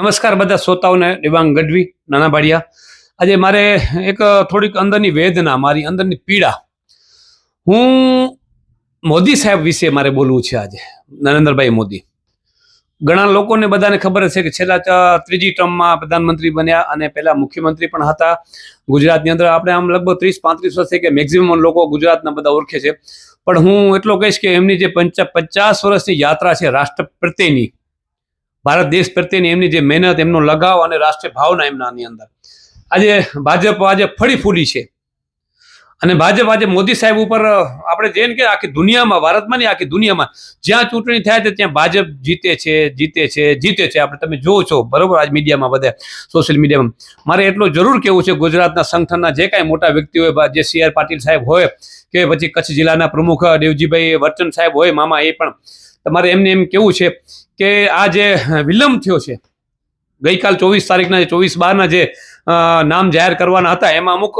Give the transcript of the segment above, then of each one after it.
નમસ્કાર બધા શ્રોતાઓને, દેવાંગ ગઢવી, નાના બાડિયા આજે મારે એક થોડીક અંદરની વેદના, મારી અંદરની પીડા. હું મોદી સાહેબ વિશે મારે બોલવું છે આજે, નરેન્દ્રભાઈ મોદી. ઘણા લોકોને બધાને ખબર છે કે છેલ્લા ત્રીજી ટર્મમાં પ્રધાનમંત્રી બન્યા અને પહેલા મુખ્યમંત્રી પણ હતા. ગુજરાતની અંદર આપણે આમ લગભગ ત્રીસ, પાંત્રીસ વર્ષથી કે મેક્ઝિમમ લોકો ગુજરાતના બધા ઓળખે છે. પણ હું એટલો કહીશ કે એમની જે પંચા, પચાસ વર્ષની યાત્રા છે રાષ્ટ્ર પ્રત્યેની ભારત દેશ પ્રત્યેની એમની જે મહેનત, એમનો લગાવ અને રાષ્ટ્રીય ભાવના એમનાની અંદર. આજે ભાજપ આજે ફળી ફૂલી છે. અને ભાજપ આજે મોદી સાહેબ ઉપર આપણે જેને કે આખી દુનિયામાં, ભારતમાં નહીં, આખી દુનિયામાં જ્યાં ચૂંટણી થાય છે ત્યાં ભાજપ જીતે છે જીતે છે જીતે છે. આપણે તમે જોવો છો, બરોબર? આજ મીડિયામાં બધા, સોશિયલ મીડિયામાં. મારે એટલું જરૂર કેવું છે, ગુજરાતના સંગઠનના જે કાંઈ મોટા વ્યક્તિ હોય જે સી પાટીલ સાહેબ હોય, કે પછી કચ્છ જિલ્લાના પ્રમુખ દેવજીભાઈ વર્ચન સાહેબ હોય, મામા એ પણ તમારે એમને એમ કેવું છે કે આ જે વિલંબ થયો છે, ગઈકાલ ચોવીસ તારીખના ચોવીસ બારના જે નામ જાહેર કરવાના હતા, એમાં અમુક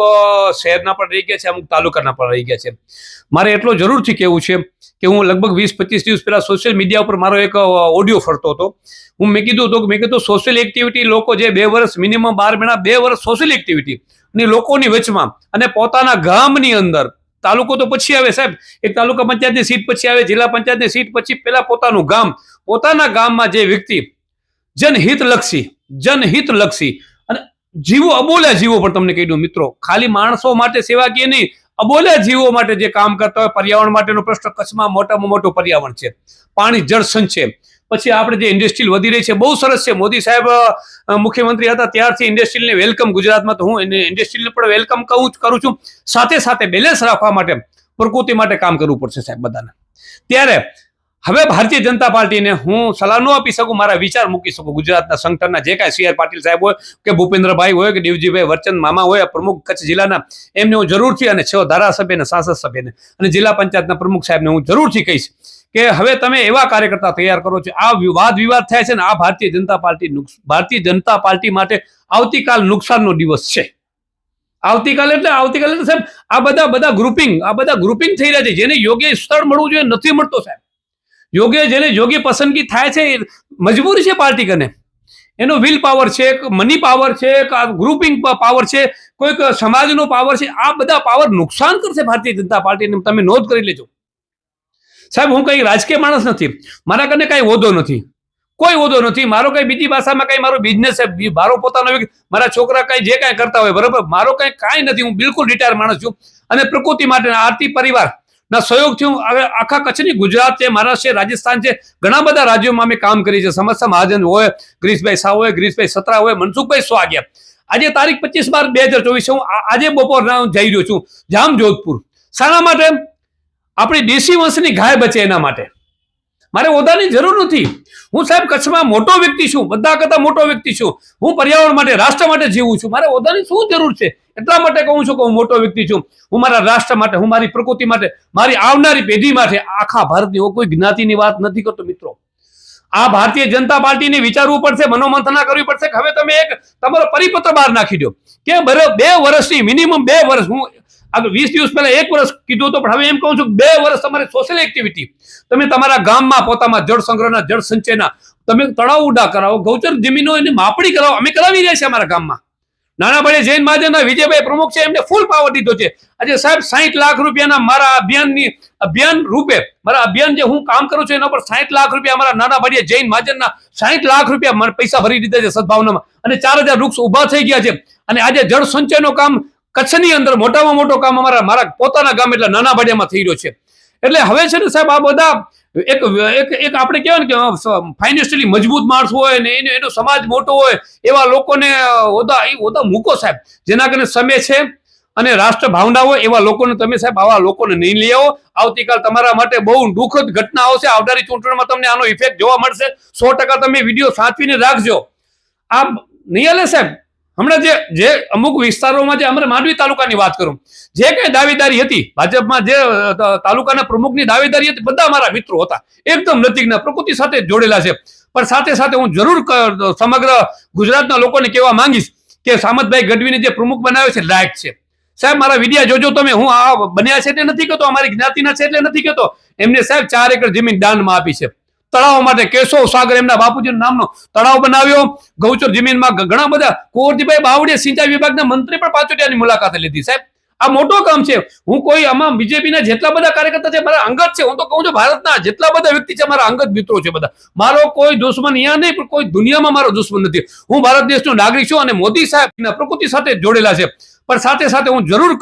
શહેરના પણ રહી ગયા છે, અમુક તાલુકાના પણ રહી ગયા છે. મારે એટલો જરૂરથી કહેવું છે કે હું લગભગ વીસ પચીસ દિવસ પહેલાં સોશિયલ મીડિયા ઉપર મારો એક ઓડિયો ફરતો હતો. હું મેં કીધું હતું કે, મેં કીધું સોશિયલ એક્ટિવિટી લોકો જે બે વર્ષ મિનિમમ બાર મહિના, બે વર્ષ સોશિયલ એક્ટિવિટી અને લોકોની વચમાં, અને પોતાના ગામની અંદર તાલુકો તો પછી આવે સાહેબ. એક તાલુકા પંચાયતની સીટ પછી આવે, જિલ્લા પંચાયતની સીટ પછી પહેલા પોતાનું ગામ, પોતાના ગામમાં જે વ્યક્તિ, જનહિતલક્ષી જનહિતલક્ષી, અને જીવો અબોલ્યા જીવો પણ તમને કહી દઉં મિત્રો, ખાલી માણસો માટે સેવાકીય નહીં, અબોલ્યા જીવો માટે જે કામ કરતા હોય, પર્યાવરણ માટેનો પ્રશ્ન કચ્છમાં મોટામાં મોટો પર્યાવરણ છે. પાણી જળ સંચય પછી આપણે જે ઇન્ડસ્ટ્રીલ વધી રહી છે, બહુ સરસ છે. મોદી સાહેબ મુખ્યમંત્રી હતા ત્યારથી ઇન્ડસ્ટ્રીલને વેલકમ ગુજરાતમાં. તો હું ઇન્ડસ્ટ્રીલને પણ વેલકમ કહું કરું છું. સાથે સાથે બેલેન્સ રાખવા માટે પ્રકૃતિ માટે કામ કરવું પડશે સાહેબ બધાને. ત્યારે હવે ભારતીય જનતા પાર્ટીને હું સલાહ ન આપી શકું, મારા વિચાર મૂકી શકું. ગુજરાતના સંગઠનના જે કાંઈ સી પાટીલ સાહેબ હોય કે ભૂપેન્દ્રભાઈ હોય કે દેવજીભાઈ વર્ચન મામા હોય પ્રમુખ કચ્છ જિલ્લાના, એમને હું જરૂરથી અને છ ધારાસભ્યને સાંસદ સભ્યને અને જિલ્લા પંચાયતના પ્રમુખ સાહેબને હું જરૂરથી કહીશ કે હવે તમે એવા કાર્યકર્તા તૈયાર કરો છો. આ વાદ વિવાદ થાય છે ને, આ ભારતીય જનતા પાર્ટી ભારતીય જનતા પાર્ટી માટે આવતીકાલ નુકસાનનો દિવસ છે. આવતીકાલે એટલે, આવતીકાલે સાહેબ, આ બધા બધા ગ્રુપિંગ આ બધા ગ્રુપિંગ થઈ રહ્યા છે. જેને યોગ્ય સ્થળ મળવું જોઈએ નથી મળતો સાહેબ. યોગ્ય, જેને યોગ્ય પસંદગી થાય છે મજબૂરી છે પાર્ટી કને. એનો વિલ પાવર છે મની પાવર છે ગ્રુપિંગ પાવર છે, કોઈક સમાજનો પાવર છે, આ બધા પાવર નુકસાન કરશે ભારતીય જનતા પાર્ટીને. તમે નોંધ કરી લેજો. સાહેબ, હું કંઈ રાજકીય માણસ નથી. મારા કને કાંઈ હોદ્દો નથી. કોઈ હોદ્દો નથી. મારો કંઈ બીજી ભાષામાં કંઈ મારો બિઝનેસ છે મારો પોતાનો મારા છોકરા કંઈ જે કાંઈ કરતા હોય, બરાબર? મારો કંઈ કાંઈ નથી. હું બિલકુલ રિટાયર માણસ છું. અને પ્રકૃતિ માટે આરતી પરિવાર ના સહયોગથી હું આખા કચ્છની ગુજરાત છે, મહારાષ્ટ્ર છે, રાજસ્થાન છે, ઘણા બધા રાજ્યોમાં અમે કામ કરી છે સમસ્યા મહાજન હોય, ગ્રીસભાઈ શાહ હોય, ગ્રીસભાઈ સત્રા હોય, મનસુખભાઈ સ્વાગ્યા. આજે તારીખ પચીસ બાર બે હજાર ચોવીસ હું આજે બપોરના જઈ રહ્યો છું જામ જોધપુર શાના માટે આપણી દેશી વંશની ગાય બચે એના માટે. મારે ઓદાની જરૂર નથી. હું સાહેબ કચ્છમાં મોટો વ્યક્તિ છું, બધા કરતા મોટો વ્યક્તિ છું. હું પર્યાવરણ માટે, રાષ્ટ્ર માટે જીવું છું. મારે ઓદાની શું જરૂર છે? એટલા માટે કહું છું કે હું મોટો વ્યક્તિ છું. હું મારા રાષ્ટ્ર માટે, હું મારી પ્રકૃતિ માટે, મારી આવનારી પેઢી માટે આખા ભારતની હું કોઈ જ્ઞાતિની વાત નથી કરતો, મિત્રો. આ ભારતીય જનતા પાર્ટીને વિચારવું પડશે, મનોમંથના કરવી પડશે હવે તમે એક તમારો પરિપત્ર બહાર નાખી દો. કે બે વર્ષની, મિનિમમ બે વર્ષ હું આગળ વીસ દિવસ પહેલા એક વર્ષ કીધું હતું, પણ હવે એમ કહું છું બે વર્ષ તમારે સોશિયલ એક્ટિવિટી તમે તમારા ગામમાં પોતામાં જળ સંગ્રહના, જળ સંચયના, તમે તળાવ ઉડા કરાવો, ગૌચર જમીનો એની માપણી કરાવો, અમે કરાવી રહ્યા છીએ અમારા ગામમાં. નાના ભાઈ જૈન મહાજનના વિજયભાઈ પ્રમુખ છે, એમને ફૂલ પાવર દીધો છે. આજે સાહેબ સાહીઠ લાખ રૂપિયાના મારા અભિયાનની, અભિયાન રૂપે, મારા અભિયાન જે હું કામ કરું છું, એના પર સાહીઠ લાખ રૂપિયા મારા નાના ભાઈએ જૈન મહાજનના સાહીઠ લાખ રૂપિયા પૈસા ભરી દીધા છે સદભાવનામાં. અને ચાર હજાર વૃક્ષ ઊભા થઈ ગયા છે. અને આજે જળ સંચયનો કામ કચ્છની અંદર મોટામાં મોટો કામ અમારા મારા પોતાના ગામ એટલે નાના ભાડિયામાં થઈ રહ્યો છે. એટલે હવે છે ને સાહેબ આ બધા એક એક એક આપણે કહેવાય ને કે ફાઇનાન્શિયલી મજબૂત માણસ હોય ને એનો એનો સમાજ મોટો હોય એવા લોકોને હોદા એ હોદા મૂકો સાહેબ. જેના કારણે સમય છે અને રાષ્ટ્ર ભાવના હોય એવા લોકોને તમે સાહેબ આવા લોકોને નહીં લઈ આવો. આવતીકાલ તમારા માટે બહુ દુઃખદ ઘટના આવશે. આવનારી ચૂંટણીમાં તમને આનો ઇફેક્ટ જોવા મળશે. સો ટકા તમે વીડિયો સાચવીને રાખજો. આ નહીં હાલે સાહેબ? હમણાં જે જે અમુક વિસ્તારોમાં જે અમારે માંડવી તાલુકાની વાત કરું, જે કઈ દાવેદારી હતી, ભાજપમાં જે તાલુકાના પ્રમુખની દાવેદારી હતી, બધા મારા મિત્રો હતા, એકદમ નજીકના, પ્રકૃતિ સાથે જોડેલા છે. પણ સાથે સાથે હું જરૂર સમગ્ર ગુજરાતના લોકોને કહેવા માંગીશ કે સામતભાઈ ગઢવીને જે પ્રમુખ બનાવ્યો છે, લાયક છે. સાહેબ, મારા વિડિયા જોજો તમે, હું આ બન્યા છે એટલે નથી કહેતો, અમારી જ્ઞાતિના છે એટલે નથી કહેતો. એમને સાહેબ ચાર એકર જમીન દાનમાં આપી છે. તળાવ માટે કેશવ સાગર એમના બાપુજી નામનો તળાવ બનાવ્યો. ગૌચર જમીનમાં ઘણા બધા કુંવરજીભાઈ બાવળીએ સિંચાઈ વિભાગના મંત્રી પણ પાછોટિયાની મુલાકાત લીધી. સાહેબ, આ મોટો કામ છે. હું કોઈ આમાં બીજેપીના જેટલા બધા કાર્યકર્તા છે, મારા અંગત છે. હું તો કહું છું, ભારતના જેટલા બધા વ્યક્તિ છે, મારા અંગત મિત્રો છે બધા. મારો કોઈ દુશ્મન અહીંયા નહીં, પણ કોઈ દુનિયામાં મારો દુશ્મન નથી. હું ભારત દેશનો નાગરિક છું અને મોદી સાહેબના પ્રકૃતિ સાથે જોડેલા છે. પણ સાથે સાથે હું જરૂર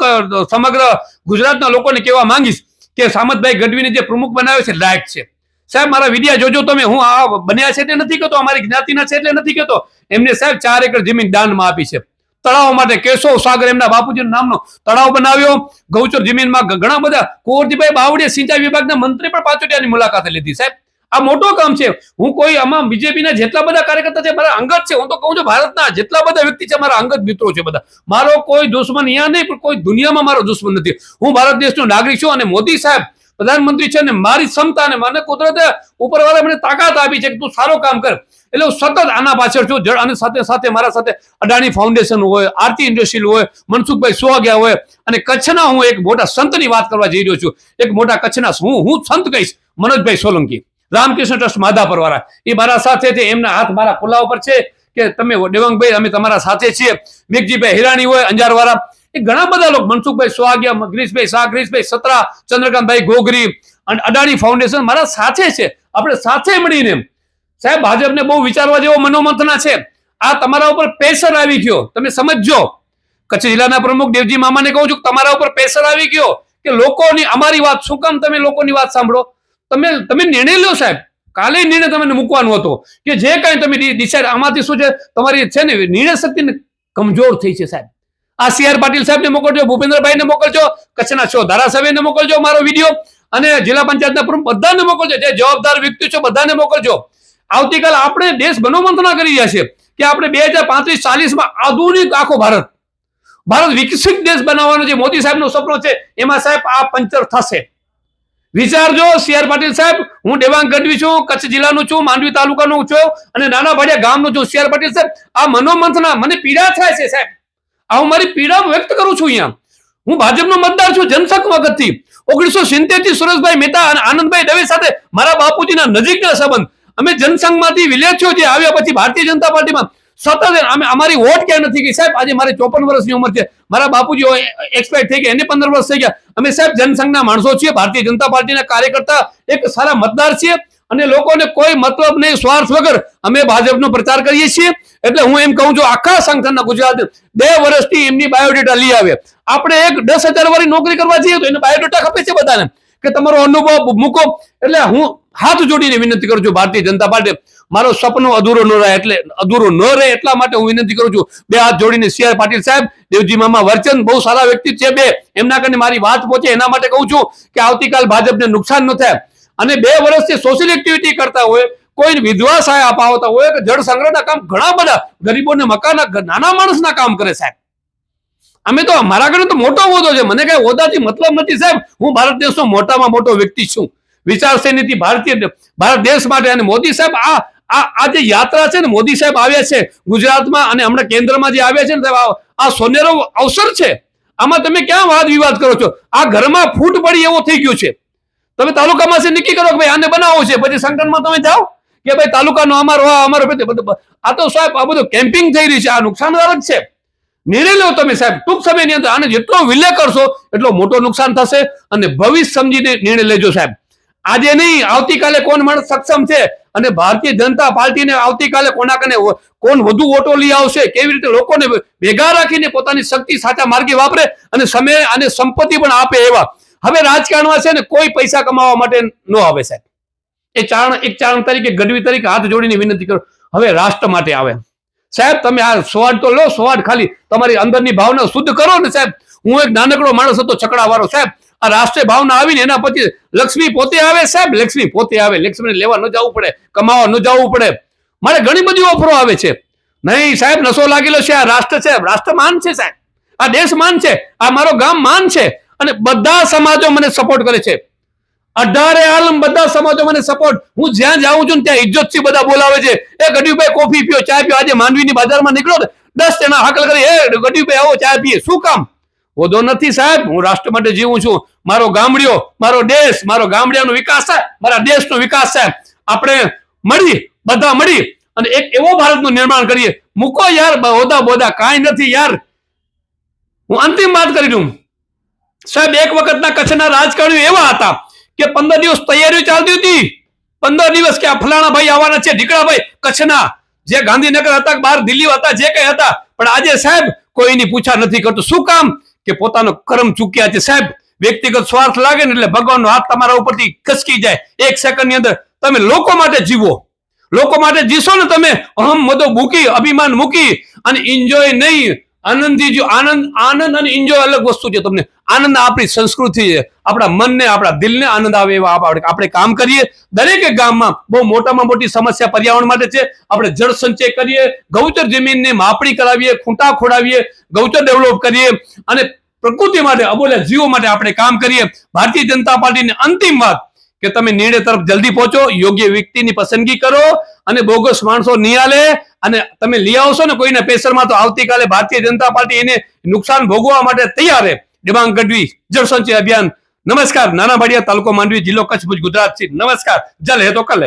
સમગ્ર ગુજરાતના લોકોને કહેવા માંગીશ કે સામતભાઈ ગઢવીને જે પ્રમુખ બનાવ્યો છે, લાયક છે. સાહેબ, મારા વિડિયા જોજો તમે. હું આ બન્યા છે એટલે નથી કહેતો, અમારી જ્ઞાતિના છે એટલે નથી કહેતો. એમને સાહેબ ચાર એકર જમીન દાનમાં આપી છે. તળાવ માટે કેશવ સાગર એમના બાપુજીના નામનો તળાવ બનાવ્યો. ગૌચર જમીનમાં ઘણા બધા કુંવરજીભાઈ બાવળીએ સિંચાઈ વિભાગના મંત્રી પણ પાછોટિયાની મુલાકાત લીધી. સાહેબ, આ મોટો કામ છે. હું કોઈ આમાં બીજેપીના જેટલા બધા કાર્યકર્તા છે, મારા અંગત છે. હું તો કહું છું, ભારતના જેટલા બધા વ્યક્તિ છે, મારા અંગત મિત્રો છે બધા. મારો કોઈ દુશ્મન અહીંયા નહીં, પણ કોઈ દુનિયામાં મારો દુશ્મન નથી. હું ભારત દેશનો નાગરિક છું અને મોદી સાહેબ પ્રધાનમંત્રી છે ને મારી ક્ષમતા અને મને કુદરતે ઉપરવાળા મને તાકાત આપી છે કે તું સારું કામ કર. એટલે હું સતત આના પાછળ છું. જળ અને સાથે સાથે મારા સાથે અડાણી ફાઉન્ડેશન હોય, આરતી ઇન્ડસ્ટ્રીલ હોય, મનસુખભાઈ સુવાગ્યા હોય અને કચ્છના હું એક મોટા સંતની વાત કરવા જઈ રહ્યો છું. એક મોટા કચ્છના હું હું સંત કહીશ, મનોજભાઈ સોલંકી. રામકૃષ્ણ ટ્રસ્ટ માધાપર વાળા એ મારા સાથે છે, એમના હાથ મારા ખુલ્લા ઉપર છે કે તમે દેવંગભાઈ, અમે તમારા સાથે છીએ. મેઘજીભાઈ હિરાણી હોય અંજાર વાળા એ ઘણા બધા લોકો, મનસુખભાઈ સોહાગિયા મગરીશભાઈ શાહ ગ્રીસભાઈ સત્રા, ચંદ્રકાંતભાઈ ગોગરી અને અડાણી ફાઉન્ડેશન મારા સાથે છે. આપણે સાથે મળીને સાહેબ, ભાજપને બહુ વિચારવા જેવો મનોમંથના છે. આ તમારા ઉપર પ્રેશર આવી ગયો. તમે સમજજો. કચ્છ જિલ્લાના પ્રમુખ દેવજી મામાને કહું છું તમારા ઉપર પ્રેશર આવી ગયો કે લોકોની, અમારી વાત શું કામ તમે લોકોની વાત સાંભળો? તમે તમે નિર્ણય લો સાહેબ. કાલે નિર્ણય તમને મૂકવાનો હતો કે જે કાંઈ તમે ડિસાઇડ આમાંથી શું છે? તમારી છે ને નિર્ણય શક્તિને કમજોર થઈ છે સાહેબ. આ સી આર પાટીલ સાહેબને મોકલજો, ભૂપેન્દ્રભાઈને મોકલજો, કચ્છના છો ધારાસભ્યને મોકલજો મારો વીડિયો અને જિલ્લા પંચાયતના પ્રમુખ બધાને મોકલજો. જે જવાબદાર વ્યક્તિ છે બધાને મોકલજો. આવતીકાલ આપણે દેશ મનોમંથના કરી રહ્યા છે કે આપણે બે હજાર પાંત્રીસ ચાલીસમાં આધુનિક આખો ભારત ભારત વિકસિત દેશ બનાવવાનો જે મોદી સાહેબનો સપનો છે, એમાં સાહેબ આ પંચર થશે. વિચારજો સી આર પાટીલ સાહેબ, હું દેવાંગ ગઢવી છું, કચ્છ જિલ્લાનું છું, માંડવી તાલુકાનું છું અને નાના ભાડિયા ગામનું છું. સી આર પાટીલ સાહેબ, આ મનોમંથના મને પીડા થાય છે સાહેબ. આ હું મારી પીડા વ્યક્ત કરું છું અહીંયા. હું ભાજપનો મતદાર છું, જનસંઘ વખતથી. ઓગણીસો સિત્તેરથી સુરેશભાઈ મહેતા અને આનંદભાઈ દવે સાથે મારા બાપુજીના નજીકના સંબંધ. અમે જનસંઘમાંથી વિલેજો જે આવ્યા પછી ભારતીય જનતા પાર્ટીમાં. સતત અમે અમારી વોટ ક્યાં નથી ગઈ. સાહેબ, આજે મારે ચોપન વર્ષની ઉંમર છે. મારા બાપુજી એક્સપાયર થઈ ગયા, એને પંદર વર્ષ થઈ ગયા. અમે સાહેબ, જનસંઘના માણસો છીએ, ભારતીય જનતા પાર્ટીના કાર્યકર્તા, એક સારા મતદાર છીએ. અને લોકોને કોઈ મતલબ નહીં, સ્વાર્થ વગર અમે ભાજપનો પ્રચાર કરીએ છીએ. એટલે હું એમ કહું છું, આખા સંગઠનના ગુજરાત બે વર્ષથી એમની બાયોડેટા લઈ આવે. આપણે એક દસ હજાર વાળી નોકરી કરવા જઈએ તો એને બાયોડેટા ખપે છે બધાને. કે તમારો અનુભવ મૂકો. એટલે હું હાથ જોડીને વિનંતી કરું છું ભારતીય જનતા પાર્ટી. મારો સપનું અધૂરો ન રહે એટલે અધૂરો ન રહે એટલા માટે હું વિનંતી કરું છું, બે હાથ જોડીને સી આર પાટીલ સાહેબ, દેવજી મામા વર્ચન બહુ સારા વ્યક્તિ છે બે. એમના કરીને મારી વાત પહોંચે એના માટે કહું છું કે આવતીકાલ ભાજપને નુકસાન ન થાય. અને બે વર્ષથી સોશિયલ એક્ટિવિટી કરતા હોય કોઈ વિધવા સહાય અપાવતા હોય કે જળ સંગ્રહના કામ ઘણા બધા ગરીબોને મકાન, નાના માણસના કામ કરે સાહેબ. અમે તો મારા ઘરે તો મોટો હોદો છે. મને કઈ હોદાથી મતલબ નથી સાહેબ. હું ભારત દેશનો મોટામાં મોટો વ્યક્તિ છું. વિચારશૈલીથી ભારતીય ભારત દેશ માટે અને મોદી સાહેબ આ આ જે યાત્રા છે ને, મોદી સાહેબ આવ્યા છે ગુજરાતમાં અને હમણાં કેન્દ્રમાં જે આવ્યા છે ને, સાહેબ આ સોનેરો અવસર છે. આમાં તમે ક્યાં વાદ વિવાદ કરો છો? આ ઘરમાં ફૂટ પડી એવો થઈ ગયો છે. તમે તાલુકામાંથી નક્કી કરો કે ભાઈ આને બનાવવું છે? પછી સંગઠનમાં તમે જાઓ કે ભાઈ તાલુકાનો અમારો આ અમારો આ તો સાહેબ, આ બધું કેમ્પિંગ થઈ રહી છે. આ નુકસાનકારક છે. નિર્ણય લો તમે સાહેબ. ટૂંક સમયની અંદર આને જેટલો વિલય કરશો, એટલો મોટો નુકસાન થશે અને ભવિષ્ય સમજીને નિર્ણય લેજો સાહેબ. આજે નહીં, આવતીકાલે કોણ માણસ સક્ષમ છે? અને ભારતીય જનતા પાર્ટીને આવતીકાલે કોના કને કોણ વધુ વોટો લઈ આવશે? કેવી રીતે લોકોને ભેગા રાખીને પોતાની શક્તિ સાચા માર્ગે વાપરે અને સમય અને સંપત્તિ પણ આપે એવા? હવે રાજકારણમાં છે ને કોઈ પૈસા કમાવા માટે ન આવે સાહેબ. એ ચારણ એક ચારણ તરીકે, ગઢવી તરીકે હાથ જોડીને વિનંતી કરો. હવે રાષ્ટ્ર માટે આવે. સાહેબ, તમે આ સ્વાદ તો લો સ્વાદ ખાલી. તમારી અંદરની ભાવના શુદ્ધ કરો ને સાહેબ. હું એક નાનકડો માણસ હતો છકડાવાળો સાહેબ, આ રાષ્ટ્રીય ભાવના આવીને એના પછી લક્ષ્મી પોતે આવે સાહેબ? લક્ષ્મી પોતે આવે. લક્ષ્મીને લેવા ન જવું પડે, કમાવા ન જવું પડે. મારે ઘણી બધી ઓફરો આવે છે. નહીં સાહેબ નશો લાગેલો છે આ રાષ્ટ્ર છે રાષ્ટ્ર માન છે, સાહેબ. આ દેશ માન છે. આ મારો ગામ માન છે. અને બધા સમાજો મને સપોર્ટ કરે છે. અઢારે આલમ બધા સમાજો મને સપોર્ટ હું જ્યાં જાઉં છું ત્યાં ઇજ્જતથી બધા બોલાવે છે. એ ગઢીભાઈ કોફી પીઓ ચા પીઓ. આજે માંડવીની બાજારમાં નીકળો દસ જણા હાકલ કરી, એ ગઢીભાઈ આવો ચા પીએ. શું કામ? હોદો નથી સાહેબ, હું રાષ્ટ્ર માટે જીવું છું. મારો ગામડિયો, મારો દેશ, મારો ગામડિયાનો વિકાસ સાહેબ મારા દેશનો વિકાસ સાહેબ આપણે મળી, બધા મળી અને એક એવો ભારતનું નિર્માણ કરીએ. મૂકો યાર હોદા બોદા કાંઈ નથી યાર. હું અંતિમ વાત કરી દઉં. સાહેબ, એક વખતના કચ્છના રાજકારણીઓ એવા હતા કે પંદર દિવસ તૈયારીઓ ચાલતી હતી. પંદર દિવસ કે આ ફલાણા ભાઈ આવવાના છે ઢીકડાભાઈ કચ્છના. જે ગાંધીનગર હતા બહાર દિલ્હી હતા, જે કઈ હતા. પણ આજે સાહેબ, કોઈની પૂછા નથી કરતું. શું કામ? કે પોતાનો કર્મ ચૂક્યા છે. સાહેબ, વ્યક્તિગત સ્વાર્થ લાગે ને એટલે ભગવાનનો હાથ તમારા ઉપરથી ખસકી જાય. એક સેકન્ડની અંદર તમે લોકો માટે જીવો. લોકો માટે જીશો ને તમે. અહમ મદો મૂકી અભિમાન મૂકી અને એન્જોય નહીં. આનંદથી જો આનંદ આનંદ અને એન્જોય અલગ વસ્તુ છે તમને. આનંદ આપણી સંસ્કૃતિ છે. આપણા મનને, આપણા દિલને આનંદ આવે એવા આપણે કામ કરીએ. દરેક ગામમાં બહુ મોટામાં મોટી સમસ્યા પર્યાવરણ માટે છે. આપણે જળ સંચય કરીએ, ગૌચર જમીનને માપણી કરાવીએ, ખૂંટા ખોડાવીએ, ગૌચર ડેવલપ કરીએ અને પ્રકૃતિ માટે અબોલ્યા જીવો માટે આપણે કામ કરીએ. ભારતીય જનતા પાર્ટીની અંતિમ વાત કે તમે નિર્ણય તરફ જલ્દી પહોંચો, યોગ્ય વ્યક્તિની પસંદગી કરો અને બોગસ માણસો નિયાલે અને તમે લઈ આવશો ને કોઈને પેસરમાં તો આવતીકાલે ભારતીય જનતા પાર્ટી એને નુકસાન ભોગવવા માટે તૈયાર છે. ડિબાંગ ગઢવી, જળ સંચય અભિયાન. નમસ્કાર, નાના ભાડિયા તાલુકો માંડવી, જિલ્લો કચ્છ ભુજ, ગુજરાત. નમસ્કાર. જલ હે તો કલ.